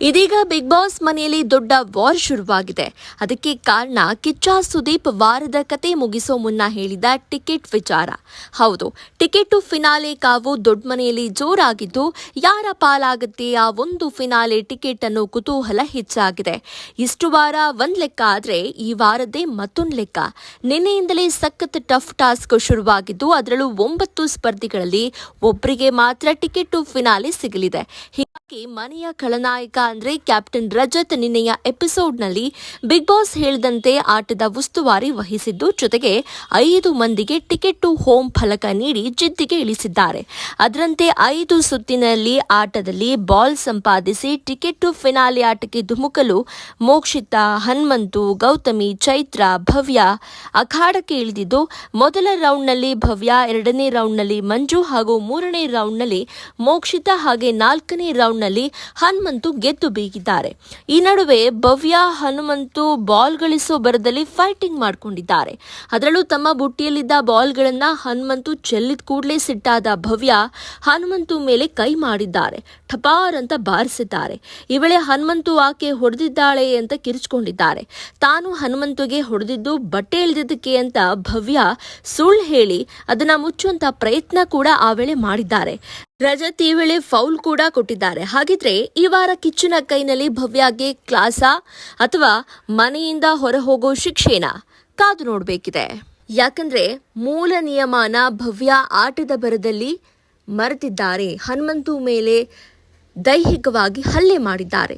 ಇದೀಗ big boss ಮನೆಯಲ್ಲಿ ದೊಡ್ಡ ವಾರ್ ಶುರುವಾಗಿದೆ. ಅದಕ್ಕೆ ಕಾರಣ ಕಿಚ್ಚ ಸುದೀಪ್ ವಾರದ ಕತೆ ಮುಗಿಸೋ ಮುನ್ನ ಹೇಳಿದ ಟಿಕೆಟ್ ವಿಚಾರ. ಹೌದು, ಟಿಕೆಟ್ ಟು ಫಿನಾಲೆ ಕಾವು ದೊಡ್ಡ ಮನೆಯಲ್ಲಿ ಜೋರಾಗಿದ್ದು, ಯಾರ ಪಾಲಾಗುತ್ತೆ ಆ ಒಂದು ಫಿನಾಲೆ ಟಿಕೆಟ್ ಅನ್ನು ಕುತೂಹಲ ಹೆಚ್ಚಾಗಿದೆ. ಇಷ್ಟು ವಾರ ಒಂದ್ ಲೆಕ್ಕ ಆದ್ರೆ ಈ ವಾರದ್ದೇ ಮತ್ತೊಂದು ಲೆಕ್ಕ. ನಿನ್ನೆಯಿಂದಲೇ ಸಖತ್ ಟಫ್ ಟಾಸ್ಕ್ ಶುರುವಾಗಿದ್ದು, ಅದರಲ್ಲೂ ಒಂಬತ್ತು ಸ್ಪರ್ಧಿಗಳಲ್ಲಿ ಒಬ್ಬರಿಗೆ ಮಾತ್ರ ಟಿಕೆಟ್ ಟು ಫಿನಾಲೆ ಸಿಗಲಿದೆ. ಮನೆಯ ಖಳನಾಯಕ ಅಂದ್ರೆ ಕ್ಯಾಪ್ಟನ್ ರಜತ್ ನಿನ್ನೆಯ ಎಪಿಸೋಡ್ನಲ್ಲಿ ಬಿಗ್ ಬಾಸ್ ಹೇಳಿದಂತೆ ಆಟದ ಉಸ್ತುವಾರಿ ವಹಿಸಿದ್ದು ಜೊತೆಗೆ ಐದು ಮಂದಿಗೆ ಟಿಕೆಟ್ ಟು ಹೋಮ್ ಫಲಕ ನೀಡಿ ಜಿದ್ದಿಗೆ ಇಳಿಸಿದ್ದಾರೆ. ಅದರಂತೆ ಐದು ಸುತ್ತಿನಲ್ಲಿ ಆಟದಲ್ಲಿ ಬಾಲ್ ಸಂಪಾದಿಸಿ ಟಿಕೆಟ್ ಟು ಫಿನಾಲಿ ಆಟಕ್ಕೆ ಧುಮುಕಲು ಮೋಕ್ಷಿತ ಹನುಮಂತು, ಗೌತಮಿ, ಚೈತ್ರ, ಭವ್ಯ ಅಖಾಡಕ್ಕೆ ಇಳಿದಿದ್ದು ಮೊದಲ ರೌಂಡ್ನಲ್ಲಿ ಭವ್ಯ, ಎರಡನೇ ರೌಂಡ್ನಲ್ಲಿ ಮಂಜು ಹಾಗೂ ಮೂರನೇ ರೌಂಡ್ನಲ್ಲಿ ಮೋಕ್ಷಿತ ಹಾಗೆ ನಾಲ್ಕನೇ ರೌಂಡ್ನಲ್ಲಿ ಹನುಮಂತು ಗೆದ್ದು ಬೀಗಿದ್ದಾರೆ. ಈ ನಡುವೆ ಭವ್ಯ ಹನುಮಂತು ಬಾಲ್ ಗಳಿಸೋ ಬರದಲ್ಲಿ ಫೈಟಿಂಗ್ ಮಾಡ್ಕೊಂಡಿದ್ದಾರೆ. ಅದರಲ್ಲೂ ತಮ್ಮ ಬುಟ್ಟಿಯಲ್ಲಿದ್ದ ಬಾಲ್ಗಳನ್ನ ಹನುಮಂತು ಚೆಲ್ಲಿದ ಕೂಡಲೇ ಸಿಟ್ಟಾದ ಭವ್ಯ ಹನುಮಂತು ಮೇಲೆ ಕೈ ಮಾಡಿದ್ದಾರೆ. ಠಪಾರ್ ಅಂತ ಬಾರಿಸಿದ್ದಾರೆ. ಈ ವೇಳೆ ಹನುಮಂತು ಆಕೆ ಹೊಡೆದಿದ್ದಾಳೆ ಅಂತ ಕಿರಿಚಿಕೊಂಡಿದ್ದಾರೆ. ತಾನು ಹನುಮಂತುಗೆ ಹೊಡೆದಿದ್ದು ಬಟ್ಟೆ ಇಳಿದಿದ್ದಕ್ಕೆ ಅಂತ ಭವ್ಯ ಸುಳ್ಳು ಹೇಳಿ ಅದನ್ನ ಮುಚ್ಚುವಂತ ಪ್ರಯತ್ನ ಕೂಡ ಆ ವೇಳೆ ಮಾಡಿದ್ದಾರೆ. ರಜತ್ ಈ ವೇಳೆ ಫೌಲ್ ಕೂಡ ಕೊಟ್ಟಿದ್ದಾರೆ. ಹಾಗಿದ್ರೆ ಈ ವಾರ ಕಿಚ್ಚಿನ ಕೈನಲ್ಲಿ ಭವ್ಯಾಗೆ ಕ್ಲಾಸಾ ಅಥವಾ ಮನೆಯಿಂದ ಹೊರ ಹೋಗೋ ಶಿಕ್ಷೆನಾ ಕಾದು ನೋಡಬೇಕಿದೆ. ಯಾಕಂದ್ರೆ ಮೂಲ ನಿಯಮನ ಭವ್ಯ ಆಟದ ಬರದಲ್ಲಿ ಮರೆತಿದ್ದಾರೆ. ಹನುಮಂತು ಮೇಲೆ ದೈಹಿಕವಾಗಿ ಹಲ್ಲೆ ಮಾಡಿದ್ದಾರೆ.